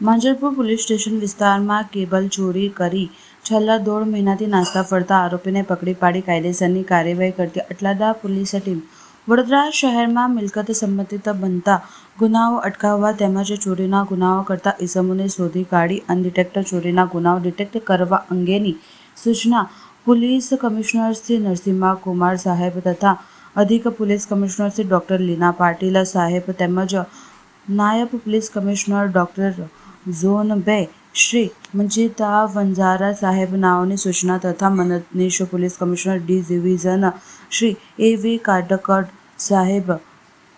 Manjalpur police station વિસ્તારમાં cable ચોરી કરી છેલ્લા દોઢ મહિનાથી નાસ્તા ફરતા આરોપીને પકડી પાડી કાયદેસરની કાર્યવાહી કરતી અટલાદા પોલીસ ટીમ વડોદરા શહેરમાં મિલકત સંબંધિત બનતા ગુનાઓ અટકાવવા તેમજ ચોરીના ગુનાઓ કરતા ઇસમોને શોધી કાઢી અનડિટેક્ટ ચોરીના ગુનાઓ ડિટેક્ટ કરવા અંગેની સૂચના પોલીસ કમિશનર શ્રી નરસિંહા કુમાર સાહેબ તથા અધિક police commissioner Shri doctor Leena Patil સાહેબ તેમજ નાયબ પોલીસ કમિશનર ડોક્ટર ઝોન બે. શ્રી મંજીતા વંજારા સાહેબ નાઓની સૂચના તથા મદદનીશ police commissioner D division Shri A V Katkad સાહેબ.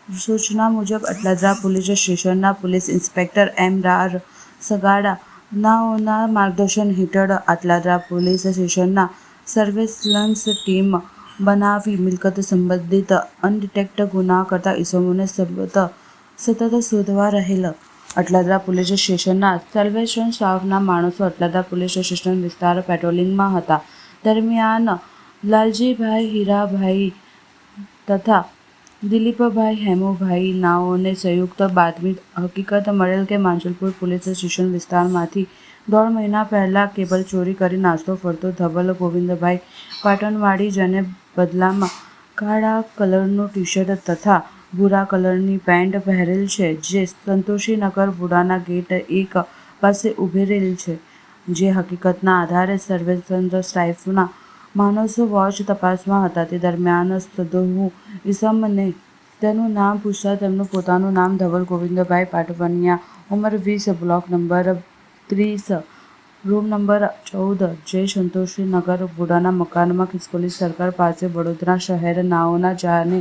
સૂચના મુજબ, અટલાદરા પોલીસ સ્ટેશનના police inspector M R Sagada નાઓના માર્ગદર્શન હેઠળ અટલાદરા પોલીસ સ્ટેશનના સર્વેલન્સ ટીમ બનાવી મિલકત સંબંધિત અનડિટેક્ટ ગુના કરતા ઇસમોને સતત શોધવા રહેલ. અટલાદરા પોલીસ સ્ટેશનના સેલ્વેશન સ્ટાફના માણસો અટલાદરા પોલીસ સ્ટેશન વિસ્તાર પેટ્રોલિંગમાં હતા. દરમિયાન લાલજીભાઈ હીરાભાઈ તથા દિલીપભાઈ હેમુભાઈ નાઓને સંયુક્ત બાતમી હકીકત મળેલ કે માંજલપુર પોલીસ સ્ટેશન વિસ્તારમાંથી દોઢ મહિના પહેલાં કેબલ ચોરી કરી નાસ્તો ફરતો ધબલ ગોવિંદભાઈ પાટણવાડી જેને બદલામાં કાળા કલરનું ટી શર્ટ તથા ભૂરા કલરની પેન્ટ પહેરેલ છે, જે સંતોષીનગર વુડાના ગેટ એક પાસે ઉભેરેલ છે, જે હકીકતના આધારે સર્વેચંદ્ર સ્ટાઇફના માણસો વોચ તપાસમાં હતા. તે દરમિયાન સદોહુ ઇસમને તેનું નામ પૂછતા તેમનું પોતાનું નામ ધવલ ગોવિંદભાઈ પાટવનિયા, ઉંમર વીસ, બ્લોક નંબર ત્રીસ, રૂમ નંબર ચૌદ, જે સંતોષીનગર બુડાના મકાનમાં ખિસકોલી સરકાર પાસે વડોદરા શહેર નાઓના જાને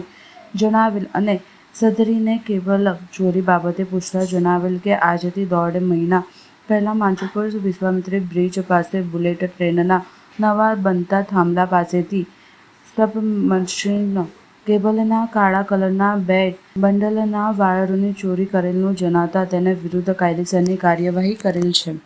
જણાવેલ અને સદરીને કેબલ ચોરી બાબતે પૂછતા જણાવેલ કે આજથી દોઢ મહિના પહેલાં માંજલપુર વિશ્વામિત્રી બ્રિજ પાસે બુલેટ ટ્રેનના નવા બનતા થાંભલા પાસેથી સબમર્સિબલ કેબલના કાળા કલરના બે બંડલના વાયરોની ચોરી કરેલનું જણાતા તેના વિરુદ્ધ કાયદેસરની કાર્યવાહી કરેલ છે.